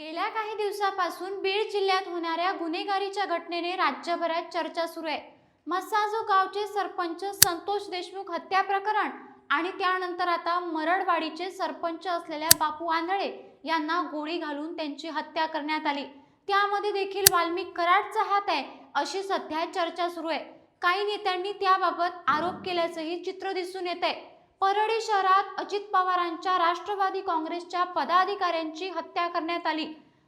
गेल्या काही दिवसापासून बीड जिल्ह्यात होणाऱ्या गुन्हेगारीच्या घटनेने राज्यभरात चर्चा सुरू आहे. मस्साजो गावचे सरपंच संतोष देशमुख हत्या प्रकरण आणि त्यानंतर आता मरडवाडीचे सरपंच असलेल्या बापू आंधळे यांना गोळी घालून त्यांची हत्या करण्यात आली. त्यामध्ये देखील वाल्मिक कराडचा हात आहे अशी सध्या चर्चा सुरू आहे. काही नेत्यांनी त्याबाबत आरोप केल्याचंही चित्र दिसून येत आहे परळी शहरात अजित पवारांच्या राष्ट्रवादी काँग्रेसच्या पदाधिकाऱ्यांची हत्या करण्यात आली.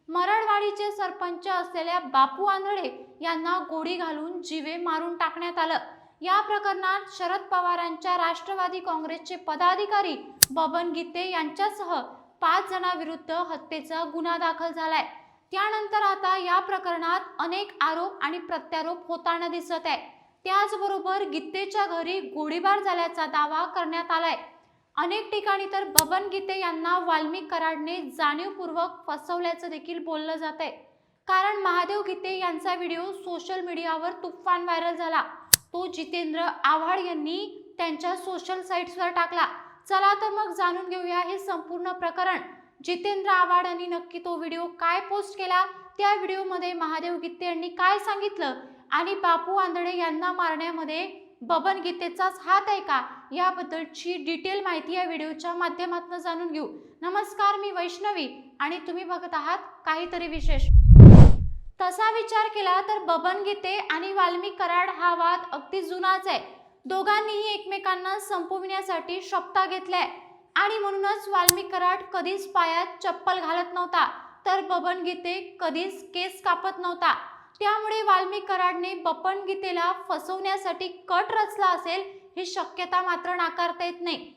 मरडवाडीचे सरपंच असलेल्या बापू आंधळे यांना गोळी घालून जीवे मारून टाकण्यात आलं. या प्रकरणात शरद पवारांच्या राष्ट्रवादी काँग्रेसचे पदाधिकारी बबन गीते यांच्यासह पाच जणांविरुद्ध हत्येचा गुन्हा दाखल झालाय. त्यानंतर आता या प्रकरणात अनेक आरोप आणि प्रत्यारोप होताना दिसत आहे. त्याचबरोबर गीतेच्या घरी गोळीबार झाल्याचा दावा करण्यात आलाय. अनेक ठिकाणी तर बबन गीते यांना वाल्मिक कराडने जाणीवपूर्वक फसवल्याचं देखील बोललं जात आहे कारण महादेव गीते यांचा व्हिडिओ सोशल मीडियावर तुफान व्हायरल झाला. तो जितेंद्र आव्हाड यांनी त्यांच्या सोशल साईट्सवर टाकला. चला तर मग जाणून घेऊया हे संपूर्ण प्रकरण. जितेंद्र आव्हाड यांनी नक्की तो व्हिडिओ काय पोस्ट केला? त्या व्हिडिओमध्ये महादेव गीते यांनी काय सांगितलं? आणि बापू आंधळे यांना मारण्यामध्ये बबन गीतेचाच हात आहे का? याबद्दलची डिटेल माहिती या व्हिडिओच्या माध्यमातून जाणून घेऊ. नमस्कार मी वैष्णवी आणि तुम्ही बघत आहात काहीतरी विशेष. तसा विचार केला तर बबन गीते आणि वाल्मिक कराड हा वाद अगदी जुनाच आहे. दोघांनीही एकमेकांना संपविण्यासाठी शपथा घेतल्या. आणि म्हणूनच वाल्मिक कराड कधीच पायात चप्पल घालत नव्हता. तर बबन गीते कधीच केस कापत नव्हता. त्यामुळे वाल्मिक कराडने बपन गीतेला फसवण्यासाठी कट रचला असेल ही शक्यता मात्र नाकारता येत नाही.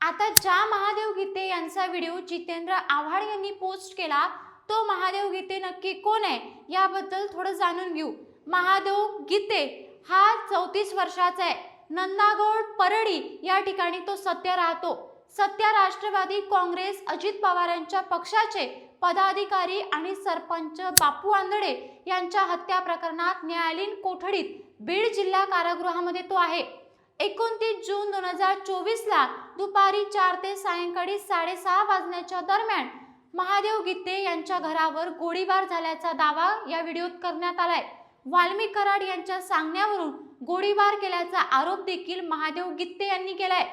आता ज्या महादेव गीते यांचा व्हिडिओ जितेंद्र आव्हाड यांनी पोस्ट केला तो महादेव गीते नक्की कोण आहे याबद्दल थोडं जाणून घेऊ. महादेव गीते हा चौतीस वर्षाचा आहे. नंदागौड परळी या ठिकाणी तो सत्य राहतो. सध्या राष्ट्रवादी काँग्रेस अजित पवार यांच्या पक्षाचे पदाधिकारी आणि सरपंच बापू आंधळे यांच्या हत्या प्रकरणात न्यायालयीन कोठडीत बीड जिल्हा कारागृहामध्ये तो आहे. एकोणतीस जून दोन हजार चोवीसला दुपारी चार ते सायंकाळी साडेसहा वाजण्याच्या दरम्यान महादेव गीते यांच्या घरावर गोळीबार झाल्याचा दावा या व्हिडिओत करण्यात आलाय. वाल्मी कराड यांच्या सांगण्यावरून गोळीबार केल्याचा आरोप देखील महादेव गित्ते यांनी केलाय.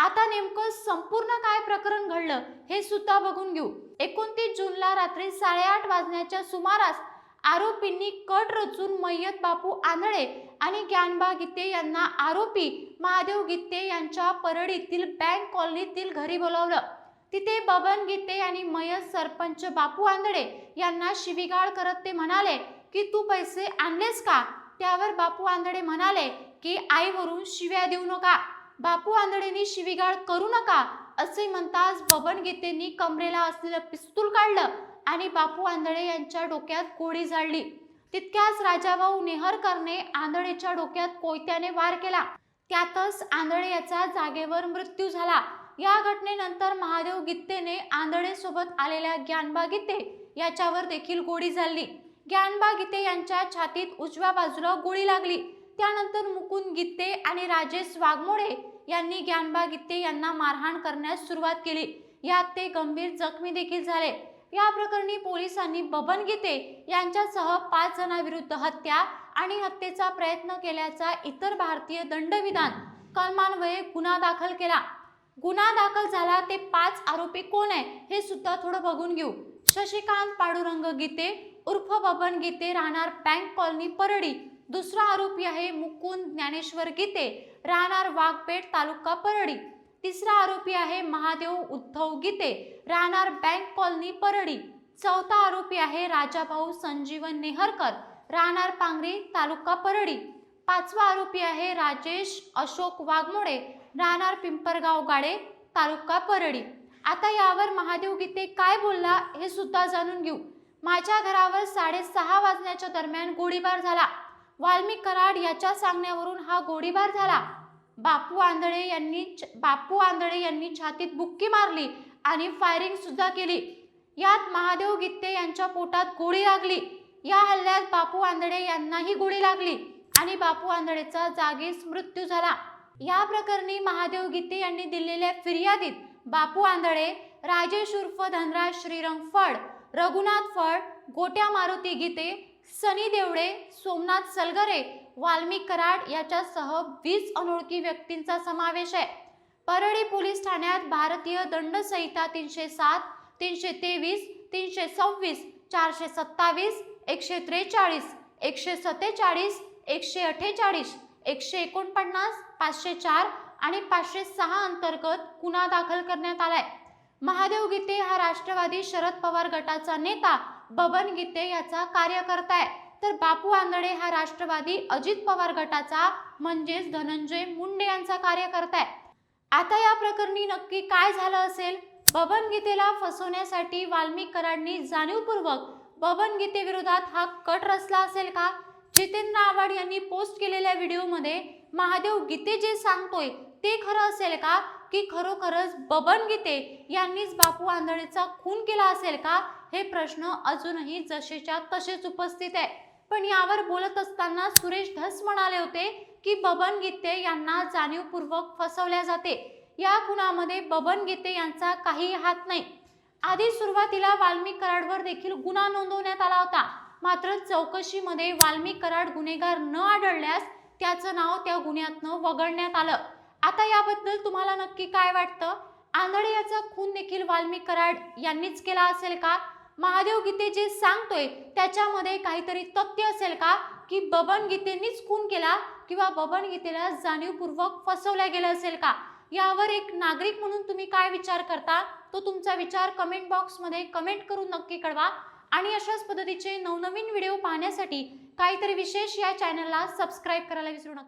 आता नेमकं संपूर्ण काय प्रकरण घडलं हे सुद्धा बघून घेऊ. एकोणतीस जूनला रात्री साडेआठ वाजण्याच्या सुमारास आरोपींनी कट रचून मय्यत बापू आंधळे आणि ज्ञानबा गीते यांना आरोपी महादेव गीते यांच्या परळीतील बँक कॉलनीतील घरी बोलावलं. तिथे बबन गीते आणि मयत सरपंच बापू आंधळे यांना शिवीगाळ करत ते म्हणाले की तू पैसे आणलेस का? त्यावर बापू आंधळे म्हणाले की आईवरून शिव्या देऊ नका. बापू आंधळेंनी शिवीगाळ करू नका असे म्हणताच बबन गीतेंनी कमरेला असलेलं पिस्तूल काढलं आणि बापू आंधळे यांच्या डोक्यात गोळी झाडली. तितक्याच राजाभाऊ नेहरकरने आंधळेच्या डोक्यात कोयत्याने वार केला. त्यातच आंधळे याचा जागेवर मृत्यू झाला. या घटनेनंतर महादेव गित्तेने आंधळे सोबत आलेल्या ज्ञानबा गीते याच्यावर देखील गोळी झाली ज्ञानबा गीते यांच्या छातीत उजव्या बाजूला गोळी लागली. त्यानंतर मुकुंद गीते आणि राजेश वाघमोडे यांनी ज्ञानबा गित्ते यांना मारहाण करण्यास सुरुवात केली. यात ते गंभीर जखमी देखील झाले. या प्रकरणी पोलिसांनी बबन गीते यांच्यासह पाच जणांविरुद्ध हत्या आणि हत्येचा प्रयत्न केल्याचा इतर भारतीय दंडविधान कलमान्वये गुन्हा दाखल केला. गुन्हा दाखल झाला ते पाच आरोपी कोण आहे हे सुद्धा थोडं बघून घेऊ. शशिकांत पाडुरंग गीते उर्फ बबन गीते राहणार बँक कॉलनी परडी दुसरा आरोपी आहे मुकुंद ज्ञानेश्वर गीते राहणार वाघपेठ तालुका परळी. तिसरा आरोपी आहे महादेव उद्धव गीते राहणार बँक कॉलनी परळी. चौथा आरोपी आहे राजाभाऊ संजीवन नेहरकर राहणार पांगरी तालुका परळी. पाचवा आरोपी आहे राजेश अशोक वाघमोडे राहणार पिंपरगाव गाडे तालुका परळी. आता यावर महादेव गीते काय बोलला हे सुद्धा जाणून घेऊ. माझ्या घरावर साडेसहा वाजण्याच्या दरम्यान गोळीबार झाला. वाल्मिक कराड याच्या सांगण्यावरून हा गोळीबार झाला. बापू आंधळे यांनी बापू आंधळे यांनी छातीत बुक्की मारली आणि फायरिंग सुद्धा केली. यात महादेव गित्ते यांच्या पोटात गोळी लागली. या हल्ल्यात बापू आंधळे यांनाही गोळी लागली आणि बापू आंधळेचा जागीच मृत्यू झाला. या प्रकरणी महादेव गीते यांनी दिलेल्या फिर्यादीत बापू आंधळे राजेश उर्फ धनराज श्रीरंग फड रघुनाथ फळ गोट्या मारुती गीते सनी देवडे सोमनाथ सलगरे वाल्मिक कराड याच्यासह वीस अनोळखी व्यक्तींचा समावेश आहे. परळी पोलीस ठाण्यात भारतीय दंड संहिता तीनशे सात तीनशे तेवीस तीनशे सव्वीस चारशे सत्तावीस एकशे त्रेचाळीस एकशे सत्तेचाळीस एकशे अठ्ठेचाळीस एकशे एकोणपन्नास पाचशे चार आणि पाचशे सहा अंतर्गत गुन्हा दाखल करण्यात आलाय. महादेव गीते हा राष्ट्रवादी शरद पवार गटाचा नेता बबन गीते याचा कार्यकर्ता आहे. तर बापू आंधळे हा राष्ट्रवादी अजित पवार गटाचा म्हणजेच धनंजय मुंडे यांचा कार्यकर्ता आहे. आता या प्रकरणी नक्की काय झालं असेल? बबन गीतेला फसवण्यासाठी वाल्मिक जाणीवपूर्वक बबन गीते विरोधात हा कट रचला असेल का? जितेंद्र आव्हाड यांनी पोस्ट केलेल्या व्हिडिओमध्ये महादेव गीते जे सांगतोय ते खरं असेल का? की खरोखरच बबन गीते यांनीच बापू आंधळेचा खून केला असेल का? हे प्रश्न अजूनही जसेच्या तसेच उपस्थित आहे पण यावर बोलत असताना सुरेश धस म्हणाले होते की बबन गीते यांना जाणीवपूर्वक फसवल्या जाते. या खुनामध्ये बबन गीते यांचा काही हात नाही. आधी सुरुवातीला वाल्मिक कराडवर देखील गुन्हा नोंदवण्यात आला होता. मात्र चौकशीमध्ये वाल्मिक कराड गुन्हेगार न आढळल्यास त्याचं नाव त्या गुन्ह्यातनं वगळण्यात आलं. आता याबद्दल तुम्हाला नक्की काय वाटतं? आंधळे याचा खून देखील वाल्मी कराड यांनीच केला असेल का? महादेव गीते जे सांगतोय त्याच्यामध्ये काहीतरी तथ्य असेल का? की बबन गीतेनीच खून केला किंवा बबन गीतेला जाणीवपूर्वक फसवल्या गेलं असेल का? यावर एक नागरिक म्हणून तुम्ही काय विचार करता? तो तुमचा विचार कमेंट बॉक्समध्ये कमेंट करून नक्की कळवा. आणि अशाच पद्धतीचे नवनवीन व्हिडिओ पाहण्यासाठी काहीतरी विशेष या चॅनलला सबस्क्राईब करायला विसरू नका.